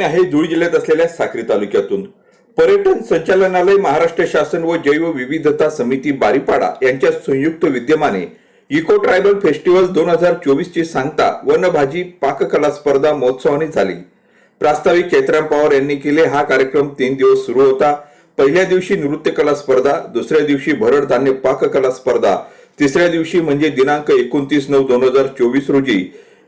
बातमी आहे धुळे जिल्ह्यात असलेल्या साक्री तालुक्यातून. पर्यटन संचालनालय महाराष्ट्र शासन व जैव विविधता समिती बारीपाडा यांच्या संयुक्त विद्यमाने इको ट्रायबल फेस्टिवल दोन हजार चोवीस ची सांगता वनभाजी पाककला स्पर्धा महोत्सवाने झाली. प्रास्ताविक चैत्राम पवार यांनी केले हा कार्यक्रम तीन दिवस सुरू होता. पहिल्या दिवशी नृत्यकला स्पर्धा दुसऱ्या दिवशी भरड धान्य पाककला स्पर्धा तिसऱ्या दिवशी म्हणजे दिनांक एकोणतीस नऊ दोन हजार चोवीस रोजी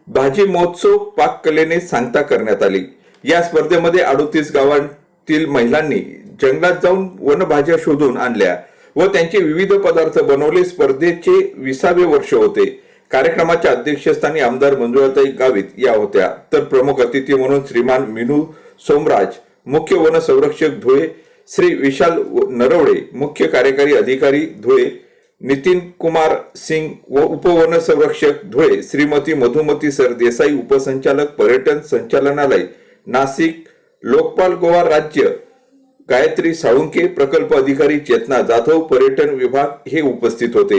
भाजी महोत्सव पाककलेने सांगता करण्यात आली. या स्पर्धेमध्ये अडोतीस गावांतील महिलांनी जंगलात जाऊन वनभाज्या शोधून आणल्या व त्यांचे विविध पदार्थ बनवले. स्पर्धेचे विसावे वर्ष होते. कार्यक्रमाच्या अध्यक्षस्थानी आमदार मंजुळाताई गावित या होत्या. तर प्रमुख अतिथी म्हणून श्रीमान मिनू सोमराज मुख्य वन संरक्षक धुळे श्री विशाल नरवडे मुख्य कार्यकारी अधिकारी धुळे नितीन कुमार सिंग व उपवन संरक्षक धुळे श्रीमती मधुमती सरदेसाई उपसंचालक पर्यटन संचालनालय नाशिक लोकपाल गोवा राज्य. गायत्री साळुंके प्रकल्प अधिकारी चेतना जाधव पर्यटन विभाग हे उपस्थित होते.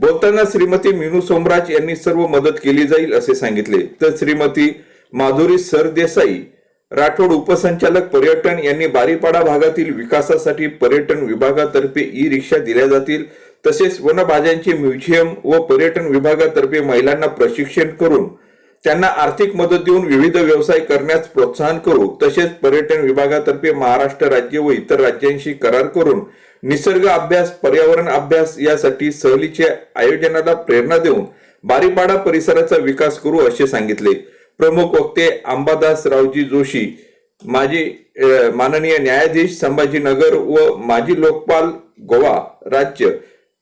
बोलताना श्रीमती मिनू सोमराज यांनी सर्व मदत केली जाईल असे सांगितले. तर श्रीमती माधुरी सरदेसाई राठोड उपसंचालक पर्यटन यांनी बारीपाडा भागातील विकासासाठी पर्यटन विभागातर्फे ई रिक्षा दिल्या जातील. तसेच वनभाज्यांचे म्युझियम व पर्यटन विभागातर्फे महिलांना प्रशिक्षण करून त्यांना आर्थिक मदत देऊन विविध व्यवसाय करण्यास प्रोत्साहन करू तसेच पर्यटन विभागातर्फे महाराष्ट्र राज्य व इतर राज्यांशी करार करून निसर्ग अभ्यास पर्यावरण अभ्यास यासाठी सहलीच्या आयोजनाला प्रेरणा देऊन बारीपाडा परिसराचा विकास करू असे सांगितले. प्रमुख वक्ते अंबादास रावजी जोशी माजी माननीय न्यायाधीश संभाजीनगर व माजी लोकपाल गोवा राज्य.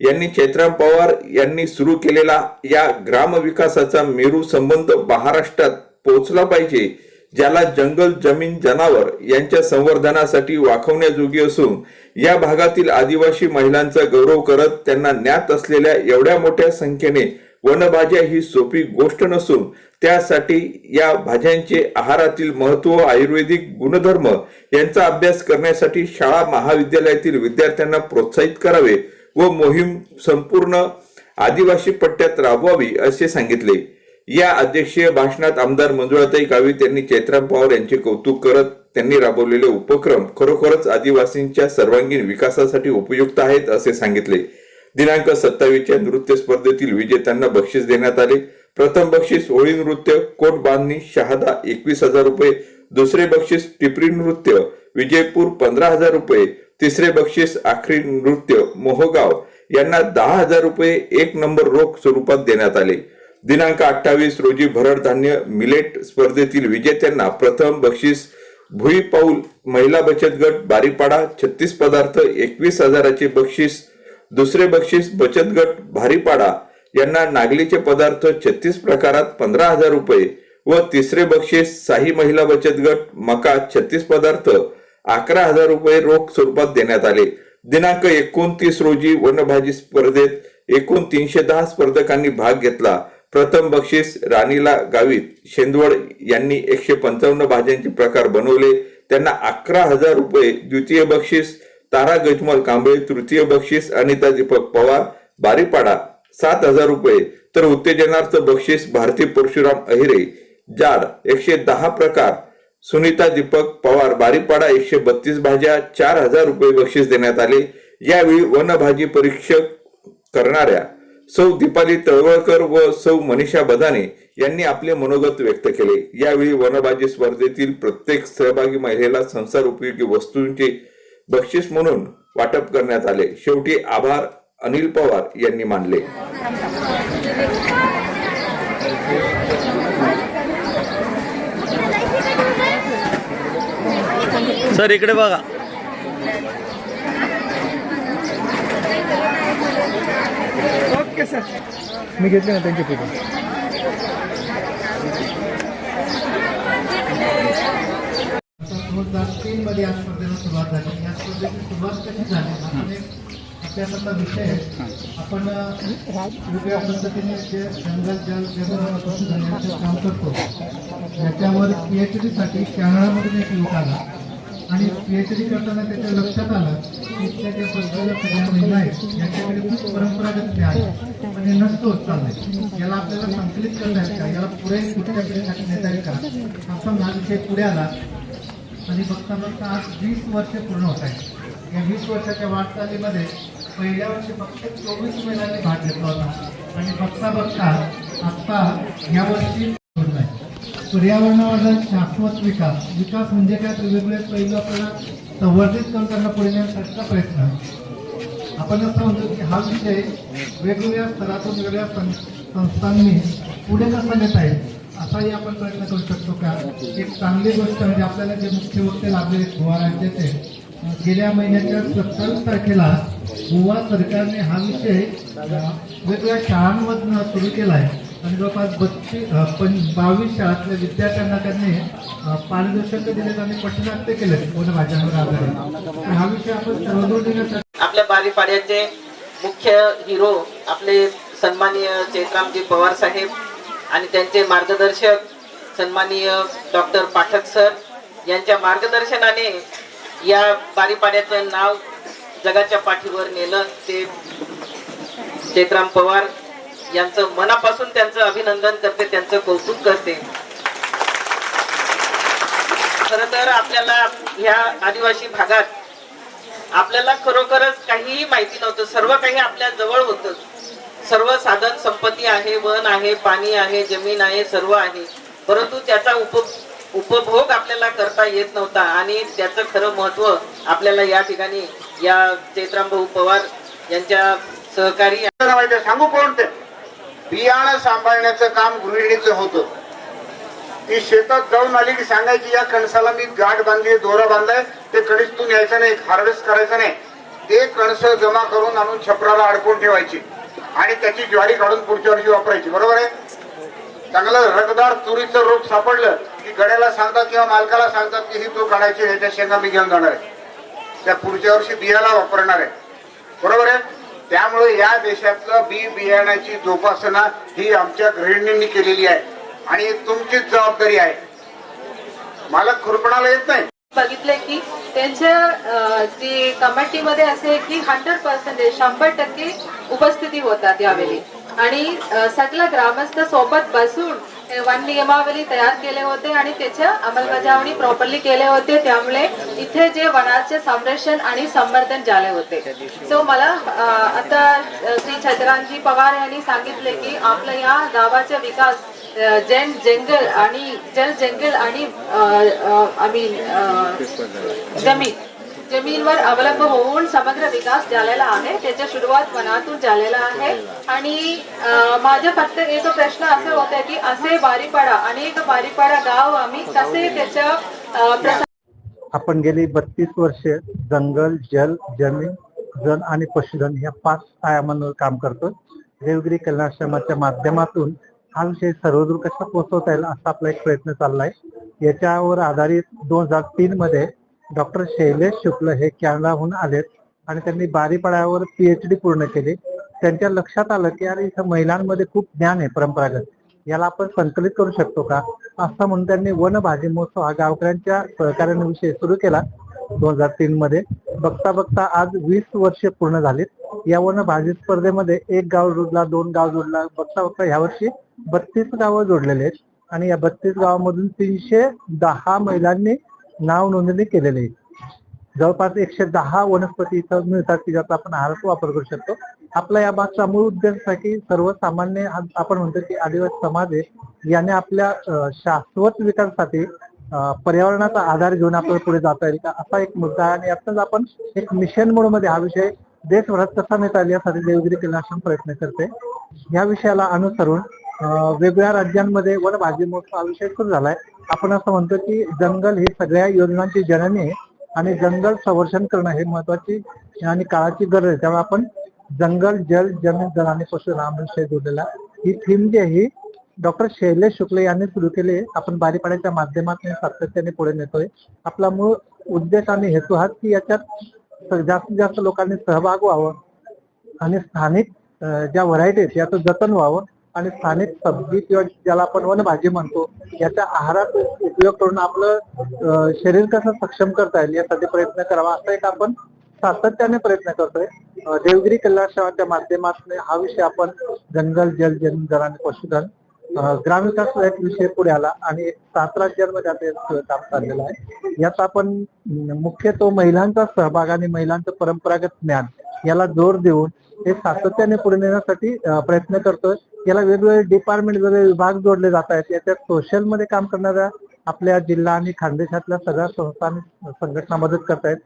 यांनी चैत्राम पवार यांनी सुरू केलेला या ग्रामविकासाचा मेरू संबंध महाराष्ट्रात पोहोचला पाहिजे ज्याला जंगल जमीन जनावर यांच्या संवर्धनासाठी वाखवण्याजोगी असून या भागातील आदिवासी महिलांचा गौरव करत त्यांना ज्ञात असलेल्या एवढ्या मोठ्या संख्येने वनभाज्या ही सोपी गोष्ट नसून त्यासाठी या भाज्यांचे आहारातील महत्त्व आयुर्वेदिक गुणधर्म यांचा अभ्यास करण्यासाठी शाळा महाविद्यालयातील विद्यार्थ्यांना प्रोत्साहित करावे. व मोहीम संपूर्ण आदिवासी पट्ट्यात राबवावी असे सांगितले. या अध्यक्षीय भाषणात आमदार मंजुळाताई गावित यांनी चैत्राम पवार यांचे कौतुक करत त्यांनी राबवलेले उपक्रम खरोखरच आदिवासींच्या सर्वांगीण विकासासाठी उपयुक्त आहेत असे सांगितले. दिनांक सत्तावीसच्या नृत्य स्पर्धेतील विजेत्यांना बक्षीस देण्यात आले. प्रथम बक्षीस होळी नृत्य कोट बांधणी शहादा एकवीस हजार रुपये दुसरे बक्षीस टिपरी नृत्य विजयपूर पंधरा हजार रुपये तिसरे बक्षीस आखरी नृत्य मोहगाव. यांना दहा हजार रुपये एक नंबर रोख स्वरूपात देण्यात आले. दिनांक अठ्ठावीस रोजी भरड धान्य मिलेट स्पर्धेतील विजेत्यांना प्रथम बक्षीस भुई पाऊल महिला बचत गट बारीपाडा छत्तीस पदार्थ एकवीस हजाराचे बक्षीस दुसरे बक्षीस बचत गट भारीपाडा. यांना नागलीचे पदार्थ छत्तीस प्रकारात पंधरा हजार रुपये व तिसरे बक्षीस साही महिला बचत गट मका छत्तीस पदार्थ अकरा हजार रुपये रोख स्वरूपात देण्यात आले. दिनांक एकोणतीस रोजी वनभाजी स्पर्धेत एकूण तीनशे दहा स्पर्धकांनी भाग घेतला. प्रथम बक्षीस राणीला गावित. शेंदवड यांनी एकशे पंचावन्न भाज्यांचे प्रकार बनवले. त्यांना अकरा हजार रुपये द्वितीय बक्षीस तारा गजमल कांबळे तृतीय बक्षीस अनिता दीपक पवार बारीपाडा सात हजार रुपये. तर उत्तेजनार्थ बक्षीस भारती परशुराम अहिरे. जाड एकशे दहा प्रकार सुनीता दीपक पवार बारीपाडा एकशे बत्तीस भाज्या चार हजार रुपये बक्षीस देण्यात आले. यावेळी वनभाजी परीक्षक करणाऱ्या सौ दीपाली तळवळकर व सौ मनीषा बदाने यांनी आपले मनोगत व्यक्त केले. यावेळी वनभाजी स्पर्धेतील प्रत्येक सहभागी महिलेला संसार उपयोगी वस्तूंचे बक्षीस म्हणून वाटप करण्यात आले. शेवटी आभार अनिल पवार यांनी मानले. सर इकडे बघा. Okay sir. मी घेतले ना त्यांचे फोटो दोन हजार तीन मध्ये या स्पर्धेला सुरुवात झाली. या स्पर्धेची सुरुवात कशी झाली? आपण विषय वेगवेगळ्या पद्धतीने जे जंगल जल जगपासून जाण्याचं काम करतो याच्यावर पी एच डीसाठी कॅनडामधून एक युवक आला. आणि पीएचडी करताना त्याच्या लक्षात आलं की इथल्या ज्या सगळ्या महिला आहेत याच्याकडे खूप परंपरागत खेळ आहे पण हे नष्ट होत याला आपल्याला संकलित करता येईल का? याला पुढे कुठल्या पिढीसाठी नेता येईल का असा माझा विषय पुढे आला. आणि बघता बघता आज वीस वर्ष पूर्ण होत आहे या वीस वर्षाच्या वाटचालीमध्ये पहिल्या वर्षी फक्त चोवीस महिलांनी भाग घेतला होता. आणि बघता बघता आत्ता या वर्षी पूर्ण आहे पर्यावरणावर शाश्वत विकास. विकास म्हणजे काय? तर वेगवेगळे पैलू आपल्याला संवर्धित करून त्यांना पुढे नेण्यासाठीचा प्रयत्न. आहे आपण असं म्हणतो की हा विषय वेगवेगळ्या स्तरातून वेगवेगळ्या सं- संस्थांनी पुढे कसा नेता येईल असाही आपण प्रयत्न करू शकतो का? एक चांगली गोष्ट म्हणजे आपल्याला जे मुख्य वक्ते लाभलेले आहेत गोवा ते गेल्या महिन्याच्या सत्तावीस तारखेला गोवा सरकारने हा विषय वेगवेगळ्या शाळांमधनं सुरू केला आहे आणि जवळपास बत्तीस पण बावीस शाळातल्या विद्यार्थ्यांना त्यांनी पारदर्शक दिले आणि पठनाट्य केले वनभाज्यांवर आधारित. हा विषय आपण सर्वदूर नेण्यासाठी आपल्या बारीपाड्याचे मुख्य हिरो आपले सन्माननीय चैत्रामजी पवार साहेब आणि त्यांचे मार्गदर्शक सन्माननीय डॉक्टर पाठक सर यांच्या मार्गदर्शनाने या बारीपाड्याचं नाव जगाच्या पाठीवर नेलं ते चैत्राम पवार यांचं मनापासून त्यांचं अभिनंदन करते त्यांचं कौतुक करते. खर तर आपल्याला ह्या आदिवासी भागात आपल्याला खरोखरच काहीही माहिती नव्हतं. सर्व काही आपल्या जवळ होतं. सर्व साधन संपत्ती आहे वन आहे पाणी आहे जमीन आहे सर्व आहे. परंतु त्याचा उप उपभोग आपल्याला करता येत नव्हता आणि त्याचं खरं महत्त्व आपल्याला या ठिकाणी या चैत्राम भाऊ पवार यांच्या सहकारी सांगू कोण ते? बियाणं सांभाळण्याचं काम गृहिणीचं होतं. ती शेतात जाऊन आली की सांगायची या कणसाला मी गाठ बांधली दोरा बांधलाय ते कणीस तू न्यायचं नाही हार्वेस्ट करायचं नाही. ते कणस जमा करून आणून छपराला अडकून ठेवायची आणि त्याची ज्वारी काढून पुढच्या वर्षी वापरायची. बरोबर आहे? चांगलं रगदार तुरीचं रोप सापडलं की गड्याला सांगतात किंवा मालकाला सांगतात की ही तू काढायची ह्याच्या शेंगा मी घेऊन जाणार आहे. त्या पुढच्या वर्षी बियाला वापरणार आहे. बरोबर आहे? त्यामुळे या देशातलं बी बियाण्याची जोपासना ही आमच्या गृहिणींनी केलेली आहे. आणि तुमचीच जबाबदारी आहे. मला खुरपणाला येत नाही. बघितलंय की त्यांच्या ती कमिटीमध्ये असे की हंड्रेड पर्सेंटेज शंभर टक्के उपस्थिती होतात यावेळी. आणि सगळं ग्रामस्थ सोबत बसून वन नियमावली तयार केले होते आणि त्याच्या अंमलबजावणी प्रॉपरली केले होते. त्यामुळे इथे जे वनाचे संरक्षण आणि संवर्धन झाले होते. सो मला आता श्री छत्रांजी पवार यांनी सांगितले की आपल्या या गावाचा विकास जैन जंगल आणि जल जंगल आणि आय मीन जमीन जमीनवर अवलंब होऊन समग्र विकास झालेला आहे. त्याच्या सुरुवात मनातून झालेला आहे. आणि अ, माझा फक्त एक प्रश्न असे होते की असे बारीपाडा अनेक बारीपाडा गाव आम्ही कसे त्याच्या आपण गेली बत्तीस वर्षे जंगल जल जमीन जन आणि पशुधन या पाच आयामांवर काम करतो. देवगिरी कल्याणाश्रमाच्या माध्यमातून हा विषय सर्वदूर कसा पोहोचवता येईल असा आपला एक प्रयत्न चाललाय. याच्यावर आधारित दोन हजार तीन मध्ये डॉक्टर शैलेश शुक्ल हे कॅनडाहून आलेत आणि त्यांनी बारीपाड्यावर पीएचडी पूर्ण केली. त्यांच्या लक्षात आलं की अरे इथं महिलांमध्ये खूप ज्ञान आहे परंपरागत. याला आपण संकलित करू शकतो का? असं म्हणून त्यांनी वन भाजी महोत्सव हा गावकऱ्यांच्या सहकार्याने विषय सुरू केला दोन हजार तीन मध्ये. बघता बघता आज वीस वर्ष पूर्ण झालीत. या वन भाजी स्पर्धेमध्ये एक गाव जोडला दोन गाव जोडला. बघता बघता ह्या वर्षी बत्तीस गावं जोडलेले आहेत. आणि या बत्तीस गावामधून तीनशे दहा महिलांनी नाव नोंदणी केलेली आहे. जवळपास एकशे दहा वनस्पती इथं मिळतात की ज्याचा आपण आहारात वापर करू शकतो. आपला या भागचा मूळ उद्देशासाठी सर्वसामान्य आपण म्हणतो की आदिवासी समाज आहे. याने आपल्या शाश्वत विकासासाठी पर्यावरणाचा आधार घेऊन आपल्याला पुढे जाता येईल का? असा एक मुद्दा आहे आणि यातच आपण एक मिशन म्हणून मध्ये हा विषय देशभरात कसा नेता येईल यासाठी देवगिरी कल्याण प्रयत्न करते. या विषयाला अनुसरून वेगवेगळ्या राज्यांमध्ये वनभाजी महोत्सव हा विषय सुरू झालाय. आपण असं म्हणतो की जंगल ही सगळ्या योजनांची जननी आहे आणि जंगल संरक्षण करणं हे महत्वाची आणि काळाची गरज आहे. त्यामुळे आपण जंगल जल जमीन जल आणि पशु राम विषय जोडलेला ही थीम जी आहे ही डॉक्टर शैलेश शुक्ल यांनी सुरू केली आपण बारीपाड्याच्या माध्यमातून सातत्याने पुढे नेतोय. आपला मूळ उद्देश आणि हेतू हा की याच्यात जास्तीत जास्त लोकांनी सहभाग व्हावं आणि स्थानिक ज्या व्हरायटी आहेत याचं जतन व्हावं. आणि स्थानिक सब्जी किंवा ज्याला आपण वनभाजी म्हणतो याच्या आहारात उपयोग करून आपलं शरीर कसं सक्षम करता येईल यासाठी प्रयत्न करावा असा एक आपण सातत्याने प्रयत्न करतोय. देवगिरी कल्याण सेवाच्या माध्यमातून हा विषय आपण जंगल जल जल जल आणि पशुधन ग्रामविकास एक विषय पुढे आला आणि सात राज्यांमध्ये आता काम चाललेलं आहे. यात आपण मुख्यतः महिलांचा सहभाग आणि महिलांचं परंपरागत ज्ञान याला जोर देऊन हे सातत्याने पुढे नेण्यासाठी प्रयत्न करतोय. याला वेगवेगळे डिपार्टमेंट वेगवेगळे विभाग जोडले जात आहेत. याच्यात सोशलमध्ये काम करणाऱ्या आपल्या जिल्हा आणि खानदेशातल्या सगळ्या संस्था आणि संघटना मदत करतायत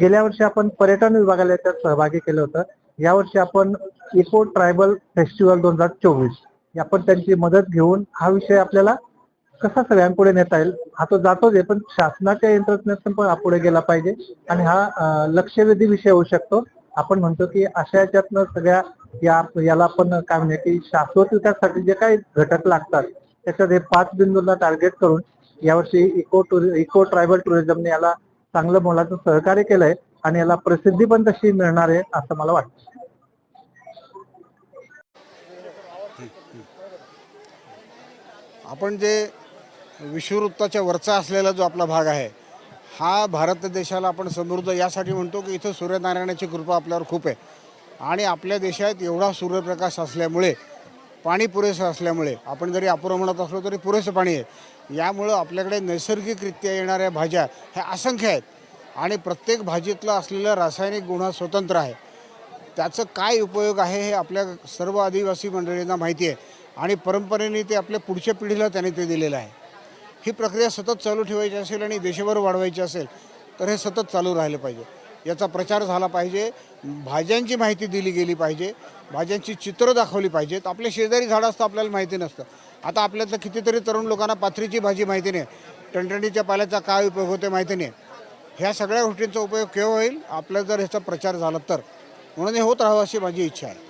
गेल्या वर्षी आपण पर्यटन विभागाला याच्यात सहभागी केलं होतं. यावर्षी आपण इको ट्रायबल फेस्टिवल दोन हजार चोवीस आपण त्यांची मदत घेऊन हा विषय आपल्याला कसा सगळ्यांपुढे नेता येईल हा तो जातोच आहे पण शासनाच्या यंत्रणेतून पण पुढे गेला पाहिजे आणि हा लक्षवेधी विषय होऊ शकतो. आपण म्हणतो की अशा याच्यातनं सगळ्या या याला आपण काय म्हणजे की शाश्वत विकासासाठी जे काही घटक लागतात त्याच्यात हे पाच बिंदूंना टार्गेट करून यावर्षी इको टुरि इको ट्रायबल टुरिझमने याला चांगलं मोलाचं सहकार्य केलंय आणि याला प्रसिद्धी पण तशी मिळणार आहे असं मला वाटतं. आपण जे विषुववृत्ताच्या वरचा असलेला जो आपला भाग आहे हा भारत देशाला आपण समृद्ध यासाठी म्हणतो की इथं सूर्यनारायणाची कृपा आपल्यावर खूप आहे. आणि आपल्या देशात एवढा सूर्यप्रकाश असल्यामुळे पाणी पुरेसं असल्यामुळे आपण जरी अपुरं म्हणत असलो तरी पुरेसं पाणी आहे. यामुळं आपल्याकडे नैसर्गिकरित्या येणाऱ्या भाज्या ह्या असंख्य आहेत. आणि प्रत्येक भाजीतलं असलेलं रासायनिक गुण हा स्वतंत्र आहे. त्याचं काय उपयोग आहे हे आपल्या सर्व आदिवासी मंडळींना माहिती आहे. आणि परंपरेने ते आपल्या पुढच्या पिढीला त्याने ते दिलेलं आहे. ही प्रक्रिया सतत चालू ठेवायची असेल आणि देशभर वाढवायची असेल तर हे सतत चालू राहिलं पाहिजे. याचा प्रचार झाला पाहिजे. भाज्यांची माहिती दिली गेली पाहिजे. भाज्यांची चित्रं दाखवली पाहिजेत. आपले शेजारी झाडं असतं आपल्याला माहिती नसतं. आता आपल्यातलं कितीतरी तरुण लोकांना पाथरीची भाजी माहिती नाही. टणटणीच्या पाल्याचा काय उपयोग होते माहिती नाही. ह्या सगळ्या गोष्टींचा उपयोग केव्हा होईल? आपला जर ह्याचा प्रचार झाला तर. म्हणून हे होत राहावं अशी माझी इच्छा आहे.